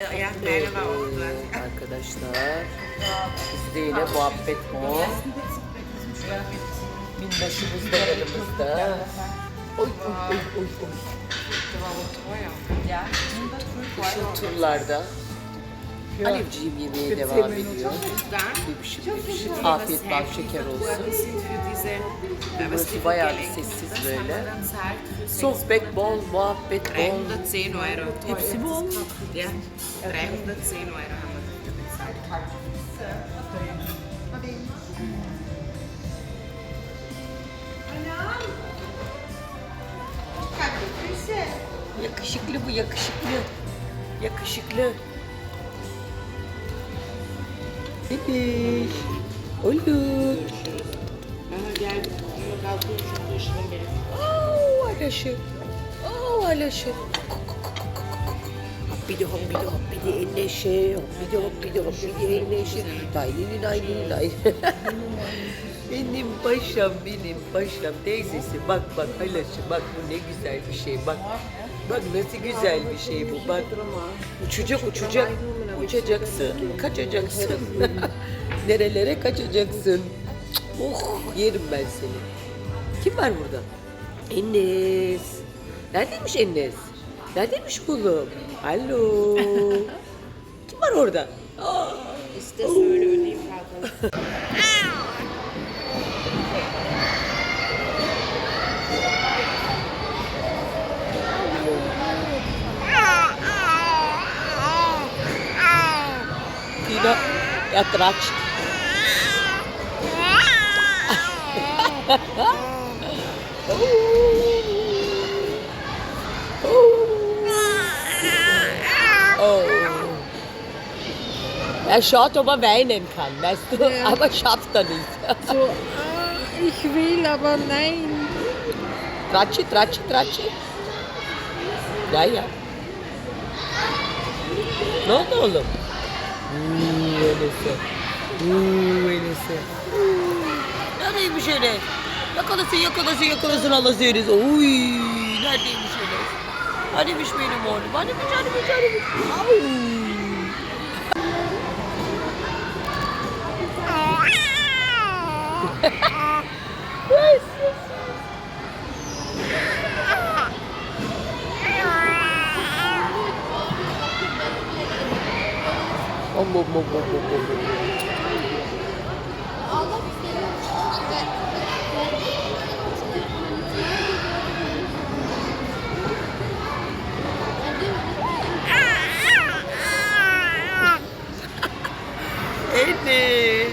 Wel op. arkadaşlar. Bizde yine muhabbet o. Minnaşımız da yanımızda. Oy oy oy oy oy. Işıl turlarda. Alevciğim yemeğe devam ediyor. Bebişim bebişim. Afiyet bal şeker olsun. Burası bayağı bir sessiz böyle. Sohbet bol, muhabbet bol. 310 euro. Hepsi bol. Ja, 310 euro haben wir dafür bezahlt. Yakışıklı bu yakışıklı. Yakışıklı. Bebiş. Olur. Aha, geldi. Ama kalkıyor şu dışının beri. Oo Alaşım. Oo Alaşım. Bir de hop bir de hop bir de elleşe. Hop bir de hop bir de hop bir de elleşe. Daynini daynini day. benim paşam benim paşam teyzesi bak bak Alaşım bak bu ne güzel bir şey bak. Bak nasıl güzel bir şey bu bak. Uçacak uçacak. Uçacaksın kaçacaksın. Nerelere kaçacaksın. Oh yerim ben seni. Kim var burada? Enes. Neredeymiş Enes? Neredeymiş oğlum? Alo. Kim var orada? Aa, İşte söyle ödeyeyim kalkalım. Tina, yatraç. Oh. Er schaut, ob er weinen kann, weißt du? Aber schafft er nicht. So, ah, ich will, aber nein. Tratschi, tratschi, tratschi. Ya ya. Ne oldu oğlum? Uuu Enes'e. Uuu Enes'e. Neredeymiş Enes? Yakalasın yakalasın yakalasın Allah seyiriz. Uy neredeymiş Enes? Hanimiş benim oğlum. Hanimiş hanimiş hanimiş. Au. Om om om om om om. Enes,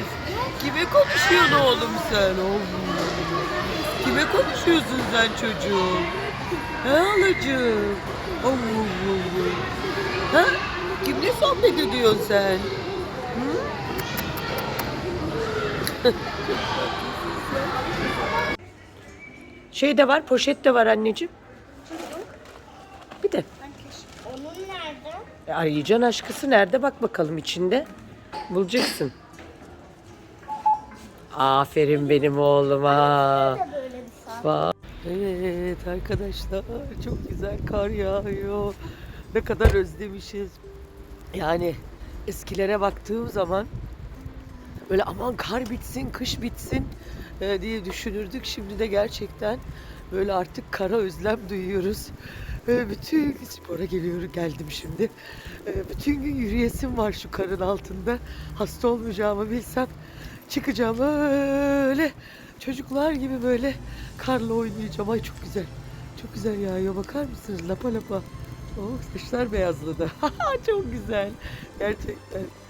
kime konuşuyorsun oğlum sen? Kime konuşuyorsun sen çocuğum? He halacığım? Oh, oh, oh, oh. Ha? Kimle sohbet ediyorsun sen? Şey de var, poşet de var anneciğim. Bir de. Onun nerede? E, arayacaksın aşkısı nerede bak bakalım içinde. Bulacaksın. Aferin benim oğluma. Evet arkadaşlar çok güzel kar yağıyor. Ne kadar özlemişiz. Yani eskilere baktığım zaman böyle aman kar bitsin, kış bitsin e, diye düşünürdük. Şimdi de gerçekten böyle artık kara özlem duyuyoruz. E, bütün spora geliyorum geldim şimdi. E, bütün gün yürüyesim var şu karın altında. Hasta olmayacağımı bilsem çıkacağım öyle çocuklar gibi böyle karla oynayacağım. Ay çok güzel. Çok güzel yağıyor. Bakar mısınız? Lapa lapa. Oh saçlar beyazladı. çok güzel. Gerçekten.